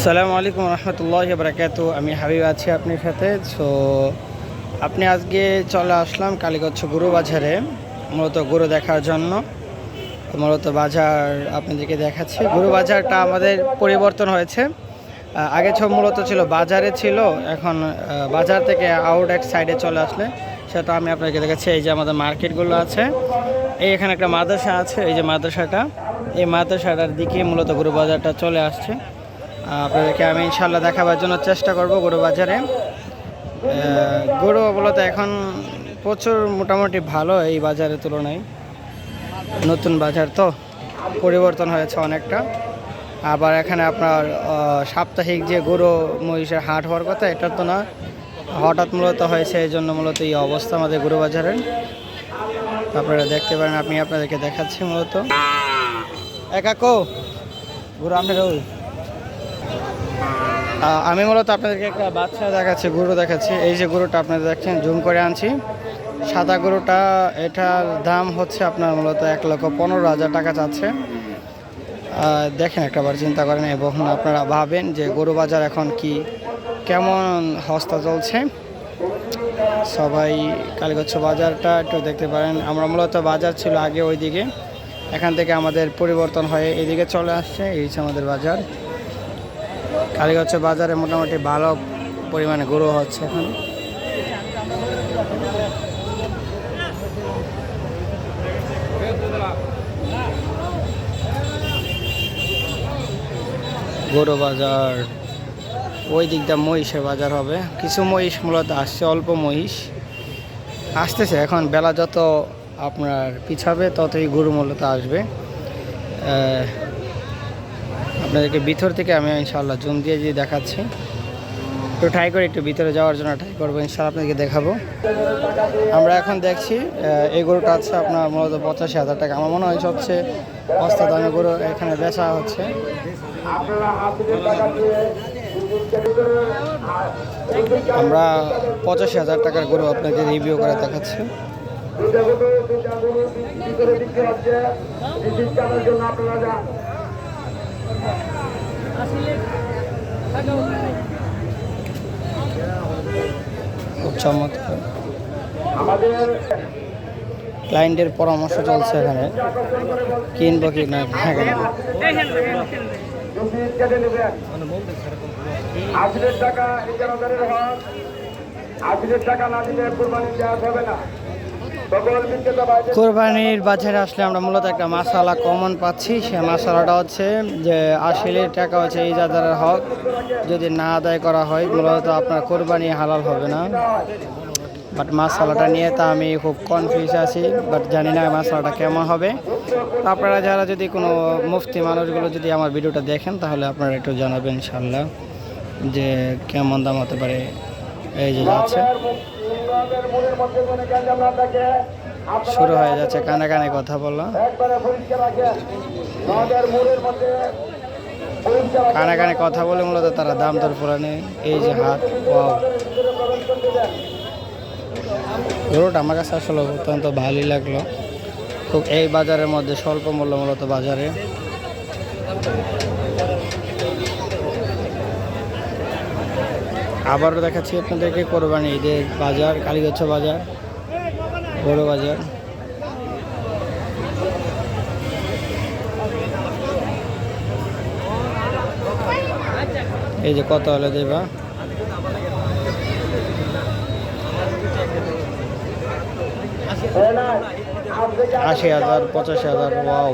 আসসালামু আলাইকুম রহমতুল্লাহ বরাকাত। আমি হাবিব আছি আপনার সাথে। সো আপনি আজকে চলে আসলাম কালীগচ্ছ গরু বাজারে, মূলত গরু দেখার জন্য। মূলত বাজার আপনাদেরকে দেখাচ্ছি। গরু বাজারটা আমাদের পরিবর্তন হয়েছে। আগে সব মূলত ছিল বাজারে ছিল, এখন বাজার থেকে আউট এক সাইডে চলে আসলে। সেটা আমি আপনাকে দেখাচ্ছি। এই যে আমাদের মার্কেটগুলো আছে, এই এখানে একটা মাদ্রাসা আছে, এই যে মাদ্রাসাটা। এই মাদ্রাসাটার দিকে মূলত গরু বাজারটা চলে আসছে। আপনাদেরকে আমি ইনশাল্লাহ দেখাবার জন্য চেষ্টা করব গরু বাজারে। গরু মূলত এখন প্রচুর মোটামুটি ভালো এই বাজারের তুলনায়। নতুন বাজার তো, পরিবর্তন হয়েছে অনেকটা। আবার এখানে আপনার সাপ্তাহিক যে গরু মহিষের হাট হওয়ার কথা, এটা তো না, হঠাৎ মূলত হয়েছে, এই জন্য মূলত এই অবস্থা আমাদের গরু বাজারের। আপনারা দেখতে পারেন, আমি আপনাদেরকে দেখাচ্ছি মূলত। একাকো, গরু আপনার ওই। আমি মূলত আপনাদেরকে একটা বাচ্চা দেখাচ্ছি, গরু দেখাচ্ছি। এই যে গরুটা আপনারা দেখছেন, জুম করে আনছি। সাদা গরুটা, এটার দাম হচ্ছে আপনার মূলত এক লক্ষ পনেরো হাজার টাকা চাচ্ছে দেখেন একটাবার, চিন্তা করেন এবং আপনারা ভাবেন যে গরু বাজার এখন কি, কেমন হস্তা চলছে। সবাই কালীগচ্ছ বাজারটা একটু দেখতে পারেন। আমরা মূলত বাজার ছিল আগে ওইদিকে। এখান থেকে আমাদের পরিবর্তন হয়ে এদিকে চলে আসছে, এই হচ্ছে আমাদের বাজার। কালীগঞ্জ বাজারে মোটামুটি ভালো পরিমাণে গরু হচ্ছে এখন। গরু বাজার, ওই দিকটা মহিষের বাজার হবে। কিছু মহিষ মূলত আসছে, অল্প মহিষ। আসতেছে এখন, বেলা যত আপনার পিছাবে ততই গরু মূলত আসবে। আপনাদেরকে ভিতর থেকে আমি ইনশাল্লাহ জুম দিয়ে দিয়ে দেখাচ্ছি। একটু ট্রাই করে একটু ভিতরে যাওয়ার জন্য ট্রাই করব ইনশাল্লাহ আপনাদেরকে দেখাবো। আমরা এখন দেখছি এই গরুটা আছে আপনার মূলত পঁচাশি হাজার টাকা। আমার মনে হয় সবচেয়ে অস্তা দামে গরু এখানে বেচা হচ্ছে। আমরা পঁচাশি হাজার টাকার গরু আপনাকে রিভিউ করে দেখাচ্ছি। খুব চমৎকার। ক্লায়েন্টের পরামর্শ চলছে এখানে। কিনবো কি না টাকা টাকা না দিলে কোরবানি দেওয়া না। কোরবানির বাজারে আসলে আমরা মূলত একটা মশালা কমন পাচ্ছি। সে মশালাটা হচ্ছে যে আশিলের টাকা হচ্ছে এই যাদের হক। যদি না আদায় করা হয়, মূলত আপনার কোরবানি হালাল হবে না। বাট মশালাটা নিয়ে তা আমি খুব কনফিউজ আছি, বাট জানি না মশালাটা কেমন হবে। আপনারা যারা যদি কোনো মুফতি মানুষগুলো যদি আমার ভিডিওটা দেখেন, তাহলে আপনারা একটু জানাবেন ইনশাল্লাহ যে কেমন দাম হতে পারে। এই যে যাচ্ছে। শুরু হয়ে যাচ্ছে, কানে কানে কথা বলা একবারে পরিষ্কার রাখেন আমাদের মনের মধ্যে পরিষ্কার রাখেন কানে কানে কথা বলে মূলত তারা দাম দর পুরানে এই যে হাত, ওয়াও। গরুটা আমার কাছে আসলে অত্যন্ত ভালোই লাগল। খুব এই বাজারের মধ্যে স্বল্প মূল্য মূলত বাজারে। আবারও দেখাচ্ছি আপনাদেরকে কোরবানি ঈদের বাজার, কালীগচ্ছ বাজার, বড় বাজার। এই যে কত হলে দেবা আশি হাজার, পঁচাশি হাজার, ওয়াও।